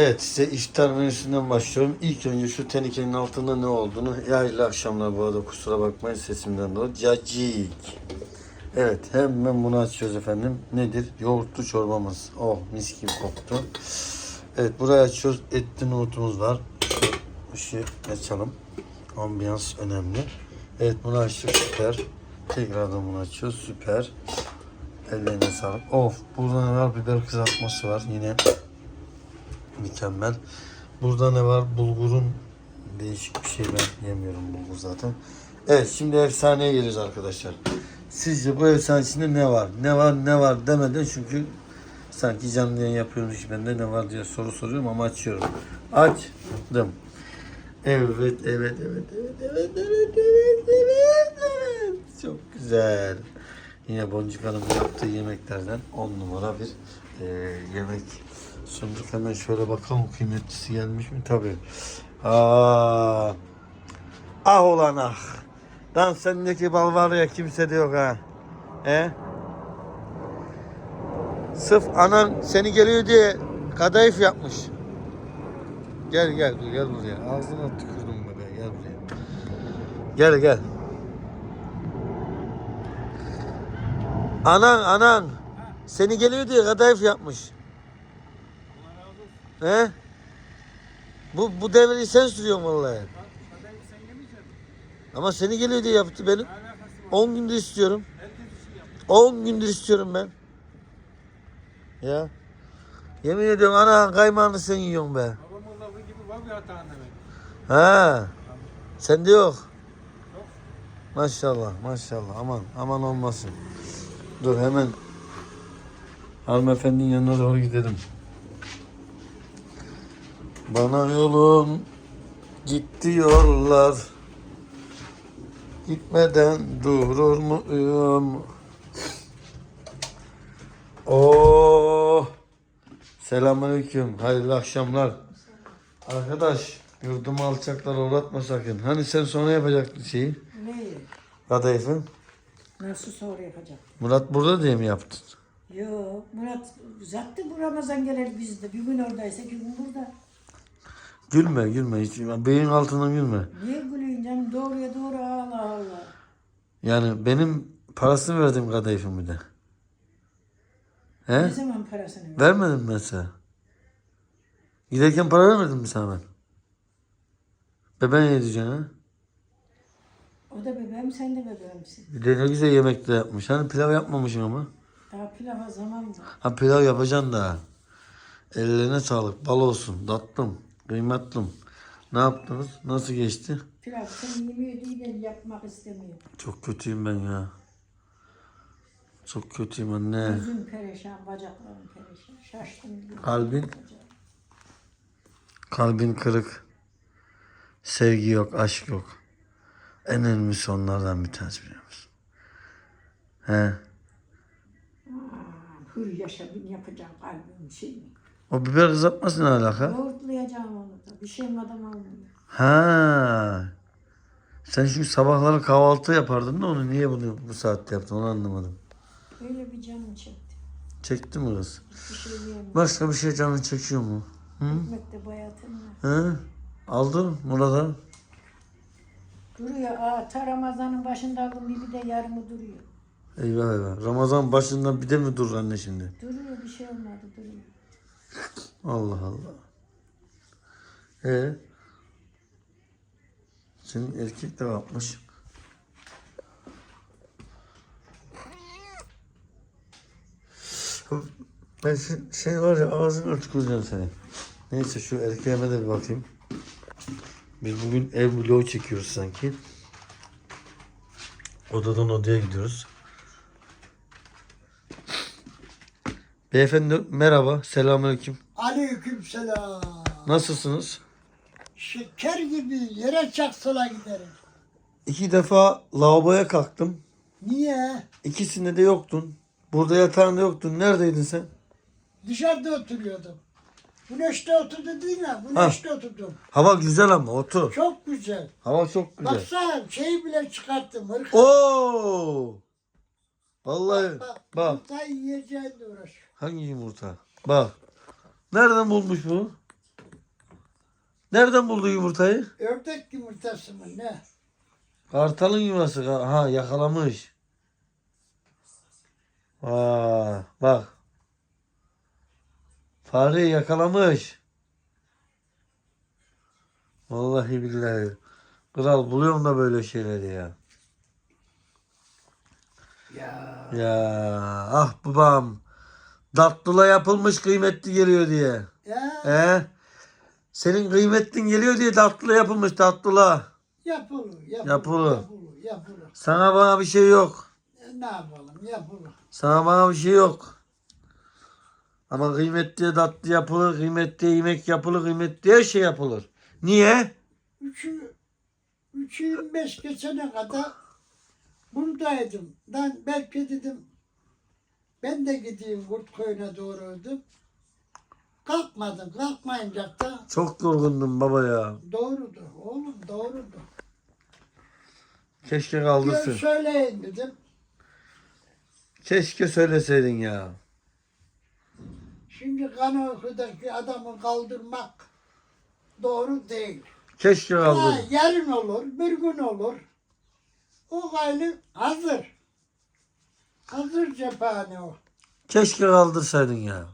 Evet size iftar menüsünden başlıyorum. İlk önce şu tenikenin altında ne olduğunu hayırlı akşamlar bu arada kusura bakmayın sesimden dolayı. Cacik. Evet hemen bunu açıyoruz efendim. Nedir? Yoğurtlu çorbamız. Oh mis gibi koktu. Evet burayı açıyoruz. Etli nohutumuz var. Işığı açalım. Ambiyans önemli. Evet bunu açtık süper. Tekrardan bunu açıyoruz süper. Ellerine sağlık. Of burada ne var? Biber kızartması var yine. Mükemmel. Burada ne var? Bulgurun değişik bir şey ben yemiyorum bulgur zaten. Evet şimdi efsaneye geliyoruz arkadaşlar. Sizce bu efsane içinde ne var? Ne var ne var demeden çünkü sanki canlı yayın yapıyormuş gibi ben de ne var diye soru soruyorum ama açıyorum. Açtım. Evet, evet, evet, evet, evet, evet, evet, evet, evet. Çok güzel. Yine Boncuk Hanım'ın yaptığı yemeklerden 10 numara bir e, yemek sunduk. Hemen şöyle bakalım kıymetlisi gelmiş mi? Tabii. Aa, ah olan ah. Lan sendeki bal var ya kimse de yok ha. He? Sırf anan seni geliyor diye kadayıf yapmış. Gel gel gel buraya. Ağzına tükürdüm be, gel buraya. Gel gel. Anan anan seni geliyor diye kadayıf yapmış. He? Bu bu devreyi sen sürüyorsun vallahi. Ama seni geliyor diye yaptı benim. 10 gündür istiyorum. 10 gündür istiyorum ben. Ya. Yemin ediyorum ana kaymağını sen yiyorsun be. Babamın lafı gibi var bir hata demek. Ha. Sende yok. Maşallah maşallah aman aman olmasın. Dur hemen hanımefendinin yanına doğru gidelim. Bana yolun git diyorlar. Gitmeden durur muyum? Oh! Selamünaleyküm. Hayırlı akşamlar. Arkadaş yurdumu alçaklara uğratma sakın. Hani sen sonra yapacaktın şeyi? Neyi? Kadayıfı. Nasıl sonra yapacak? Murat burada diye mi yaptın? Yo Murat zaten bu Ramazan gelir bizde. Bir gün oradaysa iki gün burada. Gülme gülme hiç. Beyin altından gülme. Niye gülüyorsun canım? Doğruya doğru Allah Allah. Yani benim parasını verdim kadayıfın bir de. Ne He? zaman parasını ver? Vermedim ben sana? Giderken para vermedim mi sana ben? Beben yedeceksin ha? O da bebeğim sen de bebeğimsin. Bir de ne güzel yemek de yapmış. Hani pilav yapmamışım ama. Daha pilava zaman var. Ha pilav yapacaksın daha. Ellerine sağlık. Bal olsun. Tatlım. Kıymatlım. Ne yaptınız? Nasıl geçti? Pilav sen yemiyor değil yapmak istemiyorum. Çok kötüyüm ben ya. Çok kötüyüm anne. Gözüm perişan, bacaklarım perişan. Şaştım. Kalbin? Kalbin kırık. Sevgi yok, aşk yok. En önemlisi onlardan bir tanesi biliyor musun? He. Hür yaşadım yapacağım kalbim şey mi? O biber kızartması ne alaka? Yoğurtlayacağım onu da. Bir şeyim adam olmuyor. Ha. Sen çünkü sabahları kahvaltı yapardın da onu niye bunu bu saatte yaptın onu anlamadım. Öyle bir canım çekti. Çekti mi kız? Bir şey. Başka bir şey canın çekiyor mu? Hı? Ekmekte bayatım var. Hı? Aldı Murat'a. Duruyor. Aa, ta Ramazan'ın başında aldım bir de yarımı duruyor. Eyvah eyvah. Ramazan başından bir de mi dur anne şimdi? Duruyor bir şey olmadı duruyor. Allah Allah. E senin erkek de yapmış. Ben şey var ya ağzını tüküreceğim seni. Neyse şu erkeğime de bir bakayım. Biz bugün ev vlogu çekiyoruz sanki. Odadan odaya gidiyoruz. Beyefendi merhaba. Selamünaleyküm. Aleykümselam. Nasılsınız? Şeker gibi yere çaksıla giderim. İki defa lavaboya kalktım. Niye? İkisinde de yoktun. Burada yatağında yoktun. Neredeydin sen? Dışarıda oturuyordum. Güneşte oturdu değil mi? Güneşte oturdum. Hava güzel ama otur. Çok güzel. Hava çok güzel. Baksana şeyi bile çıkarttım. Hırka. Oo! Vallahi Bak, bak. yumurtayı yiyeceğin de uğraş. Hangi yumurta? Bak. Nereden bulmuş bu? Nereden buldu yumurtayı? Ördek yumurtası mı ne? Kartalın yuvası. Ha yakalamış. Vay bak. Fareyi yakalamış. Vallahi billahi. Kral buluyorum da böyle şeyleri ya. Ya. Ya ah babam. Dattula yapılmış kıymetli geliyor diye. Ya He? Senin kıymetlin geliyor diye dattula yapılmış yapılır, yapılır, Yapılır. yapılır, yapılır. Sana bana bir şey yok. E, ne yapalım, yapılır. Sana bana bir şey yok. Ama kıymetli tatlı yapılır, kıymetli yemek yapılır, kıymetli her şey yapılır. Niye? Üçü, üçü 25 geçene kadar buradaydım. Ben belki dedim ben de gideyim Kurt köyüne doğruydum. Kalkmadım. Kalkmayınca da Çok yorgundum baba ya. doğrudu. Oğlum doğrudu. Keşke Diyor kaldırsın. söyleyin dedim. Keşke söyleseydin ya. Şimdi Kanaoka'daki adamı kaldırmak doğru değil. Keşke Ha, kaldır. yarın olur, bir gün olur. O gayrı hazır. Hazır cephane o. Keşke kaldırsaydın ya.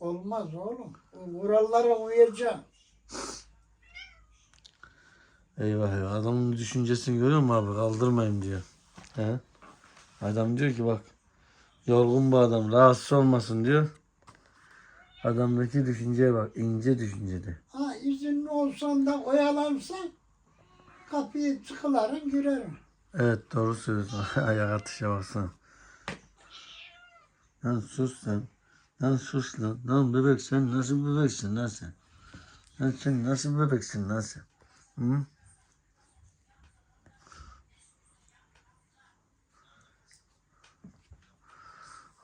Olmaz oğlum. O kurallara uyacağım. Eyvah eyvah. Adamın düşüncesini görüyor musun abi? Kaldırmayayım diyor. He? Adam diyor ki bak. Yorgun bu adam. Rahatsız olmasın diyor. Adamdaki düşünceye bak. ince düşüncede. Ha izinli olsan da oyalansan kapıyı tıkılarım girerim. Evet doğru söylüyorsun. Ayak atışa baksana. Lan sus lan. Lan sus lan. Lan bebek sen nasıl bebeksin lan sen? Lan sen nasıl bebeksin lan sen? Hı?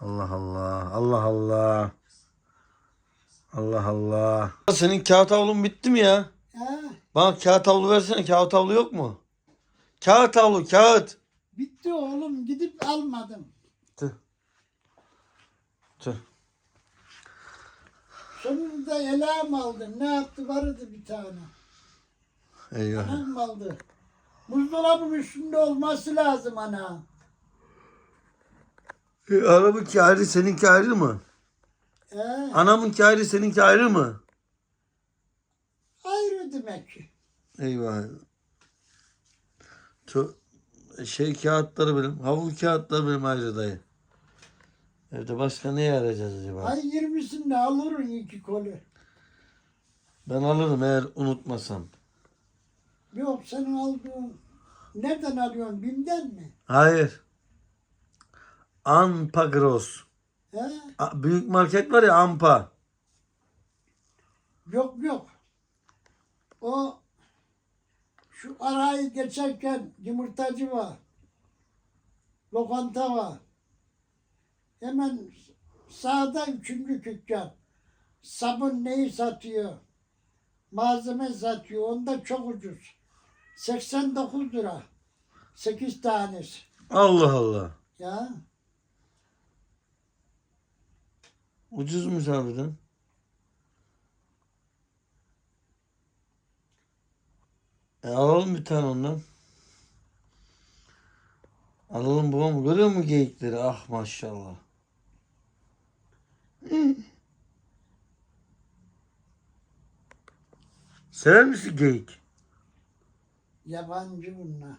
Allah Allah. Allah Allah. Allah Allah. Senin kağıt havlun bitti mi ya? Ha, Bana kağıt havlu versene. Kağıt havlu yok mu? Kağıt havlu kağıt. bitti oğlum gidip almadım. Tüh. Tüh. Sonunda elağım aldım. Ne yaptı vardı bir tane. Eyvah. Anam aldı. Buzdolabın üstünde olması lazım ana. E, arabınki ayrı seninki ayrı mı? He, Anamınki ayrı seninki ayrı mı? ayrı demek ki. Eyvah. Tö şey kağıtları benim, havlu kağıtları benim ayrı dayı. Evde başka ne arayacağız acaba? Ay 20'sinde alırım iki kolu. Ben alırım eğer unutmasam. Yok senin aldığın nereden alıyorsun? Bim'den mi? Hayır. Ampa Gross. He? A- Büyük market var ya Ampa. Yok yok. O şu arayı geçerken yumurtacı var. Lokanta var. Hemen sağda üçüncü dükkan. Sabun neyi satıyor? Malzeme satıyor. Onda çok ucuz. 89 lira. 8 tanesi. Allah Allah. Ya Ucuzmuş harbiden. E alalım bir tane ondan. Alalım babam. Görüyor musun geyikleri? Ah maşallah. Sever misin geyik? yabancı bunlar.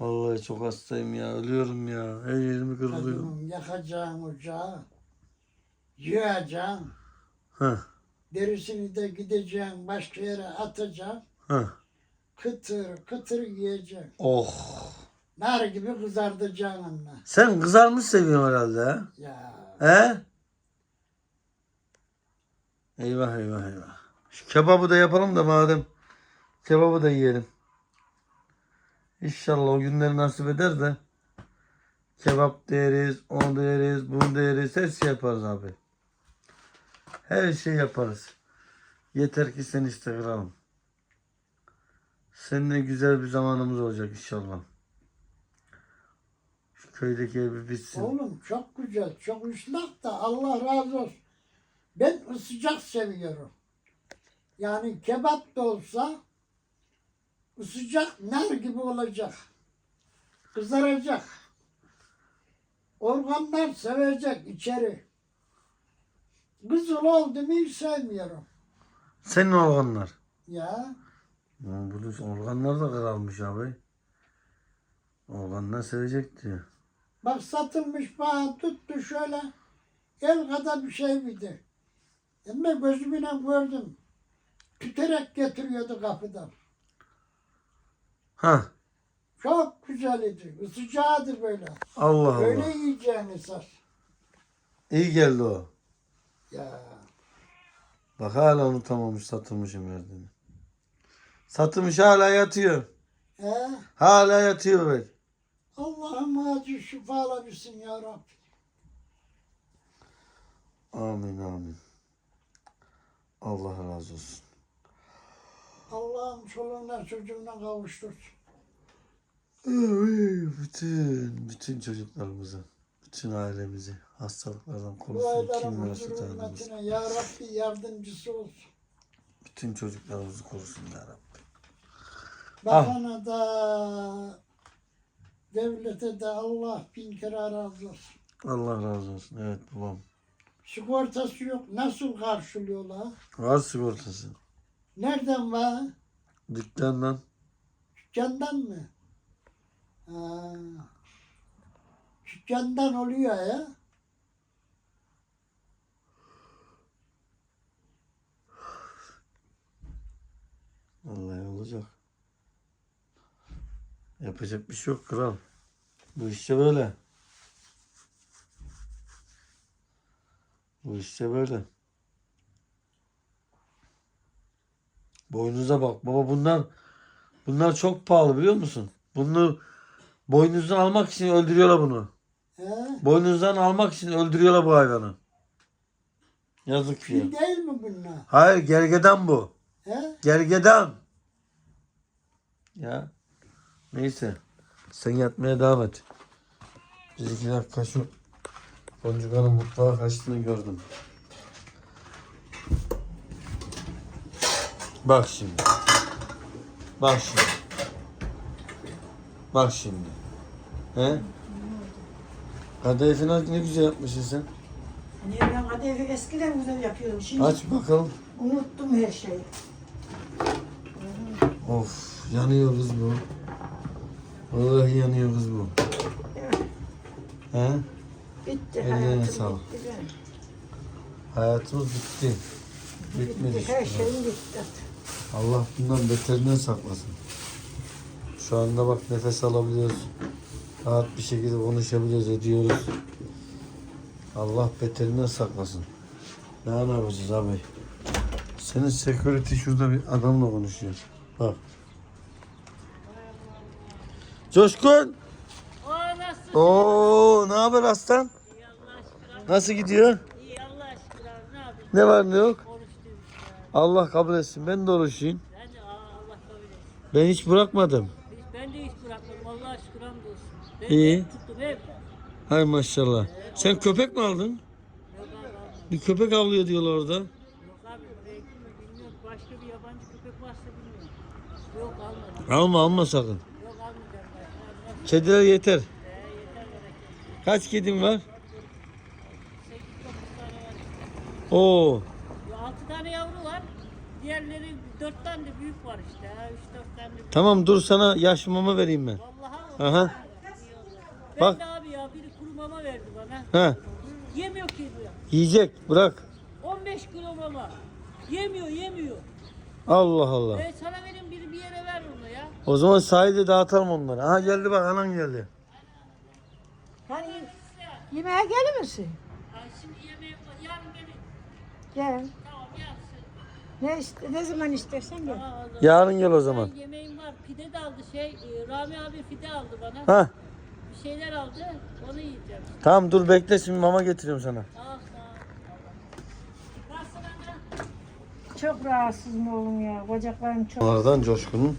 Vallahi çok hastayım ya. Ölüyorum ya. Her yerimi kırılıyor. Kadınım yakacağım ocağı. Yiyeceğim. Heh. Derisini de gideceğim başka yere atacağım. Heh. Kıtır kıtır yiyeceğim. Oh. Nar gibi kızartacağım onunla. Sen kızarmış seviyorsun herhalde ha? Ya He? Eyvah eyvah eyvah. Şu kebabı da yapalım da madem. Kebabı da yiyelim. İnşallah o günleri nasip eder de. Kebap deriz, onu deriz, bunu deriz. Her şey yaparız abi. Her şey yaparız. Yeter ki sen kralım. Seninle güzel bir zamanımız olacak inşallah. Köydeki ev bir bitsin. oğlum çok güzel çok ıslah da Allah razı olsun. Ben sıcak seviyorum. Yani kebap da olsa sıcak nar gibi olacak. Kızaracak. Organlar sevecek içeri. Kızıl oldu mu hiç sevmiyorum. Senin organlar. Ya Lan bu organlar da kararmış abi. Organlar sevecek diyor. Bak satılmış bana tuttu şöyle el kadar bir şey miydi? Ama gözümle gördüm. Tüterek getiriyordu kapıdan. Ha Çok güzel idi. Sıcağıdı böyle. Allah Allah. Öyle yiyeceğin esas. İyi geldi o. Ya Bak hala unutamamış satılmışım verdiğini. Satılmış hala yatıyor. he? Hala yatıyor bek. Allah'ım acı şifalamışsın ya Rabbi. Amin amin. Allah razı olsun. Allah'ım çoluğuna çocuğuna kavuştursun. Bütün, bütün çocuklarımızı, bütün ailemizi hastalıklardan korusun. Kim varsa tanrımız. ya Rabbi yardımcısı olsun. Bütün çocuklarımızı korusun ya Rabbi. Bakana da devlete de Allah bin kere razı olsun. Allah razı olsun. Evet babam. Sigortası yok. Nasıl karşılıyorlar? Var sigortası. Nereden var? Dükkandan. Dükkandan mı? Ha. Dükkandan oluyor ya. Vallahi olacak. Yapacak bir şey yok kral. Bu işte böyle. Bu işte böyle. Boynunuza bak. Baba bunlar bunlar çok pahalı biliyor musun? Bunu boynuzdan almak için öldürüyorlar bunu. He? Boynuzdan almak için öldürüyorlar bu hayvanı. Yazık ya. Fil değil mi bunlar? Hayır gergedan bu. He? Gergedan. Ya. Neyse. Sen yatmaya devam et. Bir iki dakika şu Boncuk Hanım mutfağa kaçtığını gördüm. Bak şimdi. Bak şimdi. Bak şimdi. He? Kadayıfı ne güzel yapmışsın sen. Niye ben kadehi eskiden güzel yapıyordum. Şimdi Aç bakalım. unuttum her şeyi. Of yanıyor kız bu. Vallahi yanıyor kız bu. He? Bitti Ellerine hayatım sağlık. bitti benim. Hayatımız bitti. Bitmedi Bitti, her şeyim bitti. Allah bundan beterinden saklasın. Şu anda bak nefes alabiliyoruz. Rahat bir şekilde konuşabiliyoruz, ediyoruz. Allah beterinden saklasın. Ne yapacağız abi? Senin security şurada bir adamla konuşuyor. Bak. Coşkun. Oo, ne haber aslan? Nasıl gidiyor? İyi Allah aşkına. Ne yapayım? Ne var ne yok? Oruçluyum ya. Allah kabul etsin. Ben de oruçluyum. Ben de aa, Allah kabul etsin. Ben hiç bırakmadım. Hiç, ben de hiç bırakmadım. Allah şükür hamdolsun. Ben İyi. de tuttum hep. Hay maşallah. Sen köpek mi aldın? Yok abi, abi. Bir köpek avlıyor diyorlar orada. Yok abi. Gitme bilmiyorum. Başka bir yabancı köpek varsa bilmiyorum. Yok almadım. Alma alma sakın. Yok almayacağım. Ben. Abi, Kediler yeter. Kaç kedin var? 8-9 tane var. Oo. 6 tane yavru var. Diğerleri 4 tane de büyük var işte. 3-4 tane de büyük. Tamam dur sana yaş mama vereyim ben. Vallahi Aha. Ben Bak. de abi ya biri kuru mama verdi bana. Ha. Yemiyor ki bu. Yiyecek bırak. 15 kilo mama. Yemiyor yemiyor. Allah Allah. E sana verin biri bir yere ver onu ya. O zaman sahilde dağıtalım onları. Aha geldi bak anan geldi. Hani yemeğe gelir misin? Ha, şimdi yemeğe yarın gelin. Gel. Tamam. Ne, iste, ne zaman istersen gel. Yarın gel o zaman. Ben Yemeğim var. Pide de aldı şey. e, Rami abi pide aldı bana. Ha. Bir şeyler aldı. Onu yiyeceğim. Tamam dur bekle şimdi mama getiriyorum sana. Ah. Nasıl anne? Çok rahatsızım oğlum ya. Bacaklarım çok. Onlardan Coşkun'un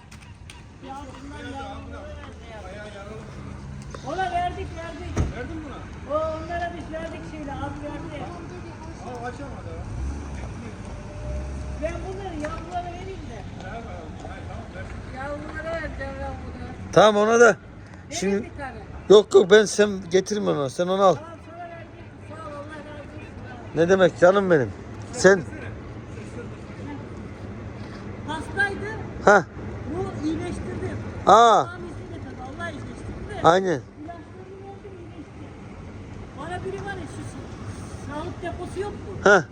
Tamam ona da. Şimdi bir tane. yok yok ben sen getirme onu. Sen onu al. Tamam sana verdik. Sağ ol Allah razı olsun. Ne demek canım benim. Sen Hastaydı. ha Bu iyileştirdim. aa Allah'ın izniyle tabii. Allah iyileştirdi de. aynen. İlaçlarını verdim iyileşti. Bana biri var ya şu sa- sağlık deposu yok mu? Ha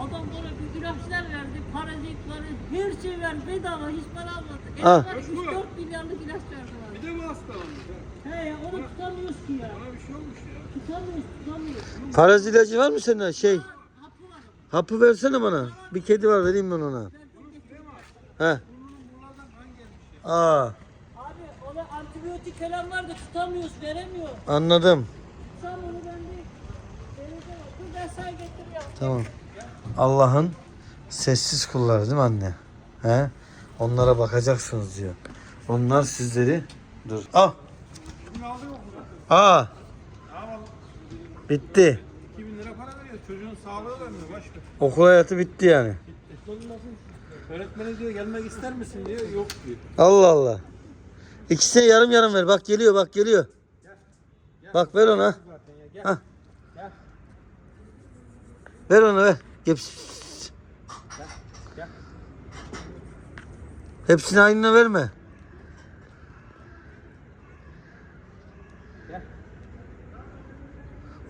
Adam bana bir ilaçlar verdi, parazit var, her şey verdi bedava, hiç para almadı. Ha. Evet, 3-4 milyarlık ilaç verdi Bir bana. de mi hastalanmış? ha? He ya, onu tutamıyoruz ki ya. Bana bir şey olmuş ya. Tutamıyoruz, tutamıyoruz. paraz ilacı var mı senin şey? Ha, Hapı var. Hapı versene bana. Bir kedi var vereyim ben ona. Ha. Aa Abi ona antibiyotik falan var da tutamıyoruz, veremiyor. anladım. Tutam onu ben de vereceğim. Dur ben sana getiriyorum. Tamam. Allah'ın sessiz kulları değil mi anne? He? Onlara bakacaksınız diyor. Onlar sizleri dur. Al. Aa bitti. 2000 lira para veriyor. Çocuğun sağlığı vermiyor başka. Okul hayatı bitti yani. Öğretmeni diyor gelmek ister misin diyor. Yok diyor. Allah Allah. İkisine yarım yarım ver. Bak geliyor bak geliyor. Bak ver ona. Gel. Ver ona ver. Gel. Gel. Hepsini aynına verme.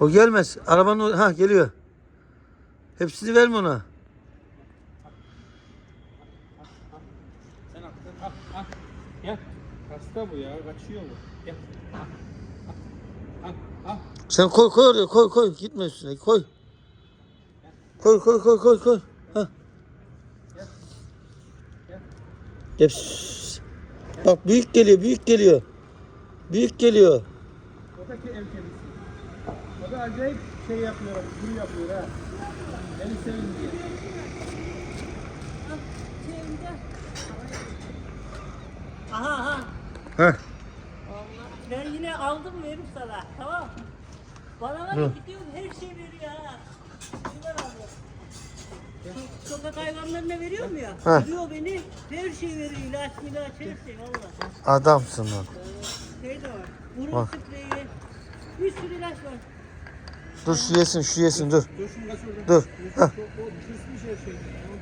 O gelmez. Arabanın ha geliyor. Hepsini verme ona. Sen al. Sen al. Al. Gel. Hasta bu ya. Kaçıyor bu. Gel. Al. Al. Al. Al. Sen koy koy oraya koy koy. Gitme üstüne koy. Koy koy koy koy koy. Ha. Hep Bak büyük geliyor büyük geliyor. Büyük geliyor. O da ki ev kedisi. Da acayip şey yapıyor. Gül yapıyor ha. Beni sevin diye. Aha aha. Heh. Allah. Ben yine aldım veririm sana. Tamam. Bana var ya gidiyorum her şey veriyor ha. Bunlar alıyor. Şu Sokak hayvanlarına veriyor mu ya? Heh. Gidiyor beni her şey veriyor. İlaç ilaç her şey valla. Adamsın lan. Şey de var. Burun Bak. spreyi. Bir sürü ilaç var. Dur şu yesin şu yesin dur. Dur şunu kaç oradan. Dur. Heh.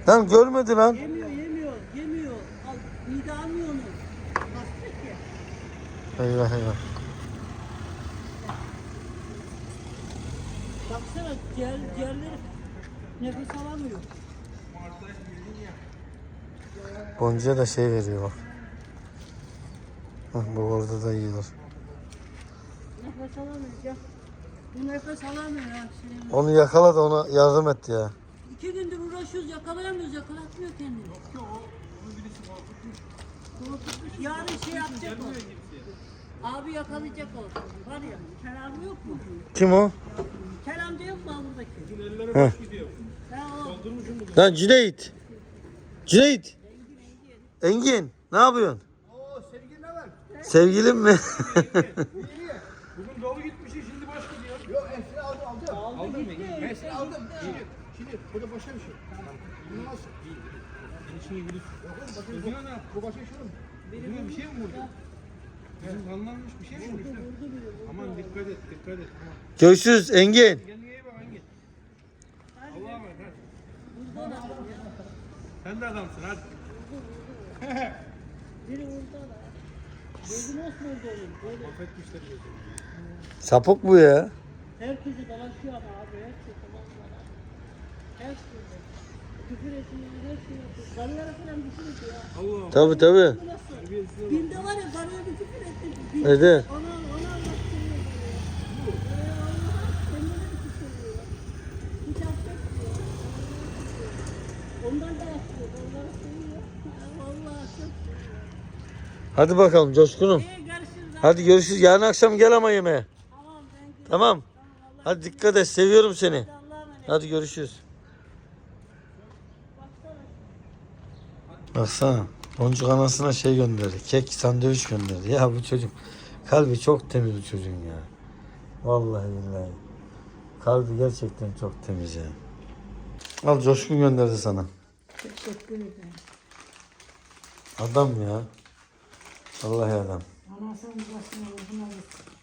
Lan görmedi lan. Yemiyor yemiyor yemiyor. Al, mide almıyor onu. Hasta ki. Eyvah eyvah. Baksana ciğer, ciğerleri nefes alamıyor. Boncuya da şey veriyor bak. Hah, bu orada da yiyorlar. Nefes alamıyor ya. Bu nefes alamıyor ya. Şey, Onu yakala da ona yardım et ya. İki gündür uğraşıyoruz yakalayamıyoruz yakalatmıyor kendini. Korkutmuş. Yarın şey yapacak o. Abi yakalayacak o. Var ya kelam yok mu? Kim o? Kelamcı yok mu buradaki? Elleri Heh. boş gidiyor. Ha o. Doldurmuşum bunu. Lan Cüneyt. Cüneyt. Engin. Ne yapıyorsun? Oo sevgili ne var? Sevgilin mi? Bugün dolu gitmiş şimdi boş gidiyor. Yok esri aldım aldım. Aldın mı? Ben seni aldım. Şimdi, şimdi bu da başka bir şey. Bu nasıl? Senin için ilgili. Gözüne ne yaptı? Bu başka şey mi? Gözüne bir şey mi vurdu? Gözün kanlanmış bir şey mi vurdu? Aman dikkat et dikkat et. Aman. Görüşürüz Engin. Kendine iyi bak hangi? Allah'a emanet hadi. Sen de adamsın hadi. Biri vurdu da. Gözü nasıl vurdu oğlum? Böyle Affetmişler gözünü. Sapık bu ya. herkesi dalaşıyor ama abi herkesi dalaşıyor. Tabi tabi. Binde var ya karıya bir küfür etti. Bir- Evet. Ona, ona anlattırıyor. Allah kendine bir küfür ediyor. Hiç affetmiyor. Ondan da yapıyor. Onları seviyor. Ya Vallahi çok seviyor. Hadi bakalım coşkunum. Hadi görüşürüz. Yarın akşam gel ama yemeğe. Tamam. Tamam. Hadi dikkat et. Seviyorum seni. Hadi görüşürüz. Baksana. Boncuk anasına şey gönderdi. Kek sandviç gönderdi. Ya bu çocuk kalbi çok temiz bu çocuğun ya. Vallahi billahi. Kalbi gerçekten çok temiz ya. Al Coşkun gönderdi sana. Teşekkür ederim. Adam ya. Vallahi adam. Anasının başına uzun.